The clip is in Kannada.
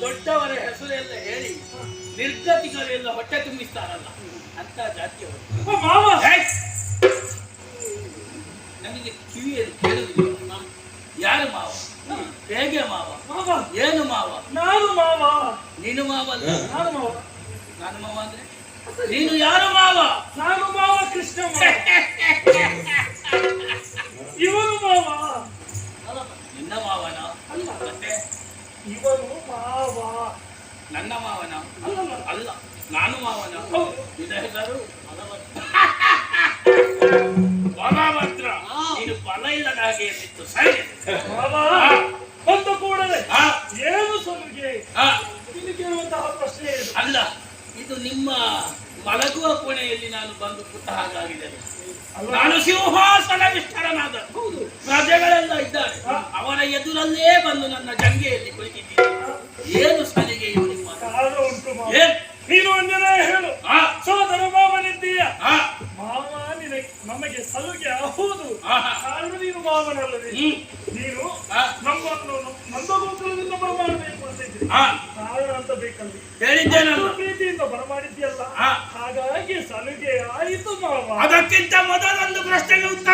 ದೊಡ್ಡವರ ಹೆಸರೆಲ್ಲ ಹೇಳಿ ನಿರ್ಗತಿಗರೆಲ್ಲ ಹೊಟ್ಟೆ ತುಂಬಿಸ್ತಾರಲ್ಲ ಅಂತ ಜಾತಿಯವರು! ನನಗೆ ಕಿವಿಯಲ್ಲಿ ಕೇಳುದಿಲ್ಲ ಯಾರು ಮಾವ? ಹೇಗೆ ಮಾವ? ಮಾವ. ಏನು ಮಾವ? ನಾನು ಮಾವ. ನೀನು ಮಾವ ಅಲ್ಲ ನಾನು ಮಾವ. ನಾನು ಮಾವ ಅಂದ್ರೆ? ನೀನು ಯಾರು ಮಾವ? ನಾನು ಮಾವ ಕೃಷ್ಣ ಮಾವ. ಇವನು ಮಾವ. ನಿನ್ನ ಮಾವನ? ಅಲ್ಲ. ಮತ್ತೆ? ಇವನು ಮಾವ. ನನ್ನ ಮಾವನ? ಅಲ್ಲ ನಾನು ಮಾವನ. ನಿನ್ನ ಹೆಸರು ಬಲಭದ್ರ ನೀನು ಬಲ ಇಲ್ಲದ ಹಾಗೆ ನಿಂತು ಸರಿ. ಬಂದ ಕೂಡಲೇ ಏನು ಆ, ಇಲ್ಲಿ ಕೇಳುವಂತಹ ಪ್ರಶ್ನೆ ಇದು. ಅಲ್ಲ ಇದು ನಿಮ್ಮ ಮಲಗುವ ಕೋಣೆಯಲ್ಲಿ ನಾನು ಬಂದು ಕೂತ ಹಾಗಾಗಿದೆ. ನಾನು ಸಿಂಹಾಸನ ಅವರ ಎದುರಲ್ಲೇ ಬಂದು ನನ್ನ ಜಂಗೆಯಲ್ಲಿ ಕುಳಿತಿದ್ದೀನಿ ಏನು ಸಲಿಗೆ ಇವು ನಿಮ್ಮ ಕಾರಣ ಉಂಟು ಮಾವ. ಏನ್? ನೀನು ಒಂದನೇ ಹೇಳು. ಆ, ಸೋದರ ಮಾವನಿದ್ದೀಯ? ಆ, ಮಾವ ನಿನಗೆ ನಮಗೆ ಸಲುಗೆ ಹೌದು. ಆಹಾ. ನೀನು ಮಾವನಲ್ಲದೆ. ಹ್ಮ್, ನೀನು ಆ, ನಮ್ಮನ್ನು ನಂದಗೋಕುಲದಿಂದ ಬರಮಾಡಬೇಕು ಅಂತ ಇದ್ರಿ ಆ, ಕಾರಣ ಅಂತ ಬೇಕಲ್ಲಿ. ಹೇಳಿದ್ದೇನಲ್ಲ? ಅಷ್ಟು ಪ್ರೀತಿಯಿಂದ ಬರಮಾಡಿದ್ಯಲ್ಲ ಆ. ಹಾಗಾಗಿ ಸಲುಗೆ ಆಯಿತು ಮಾವ. ಅದಕ್ಕಿಂತ ಮೊದಲೊಂದು ಪ್ರಶ್ನೆಗೆ ಉತ್ತರ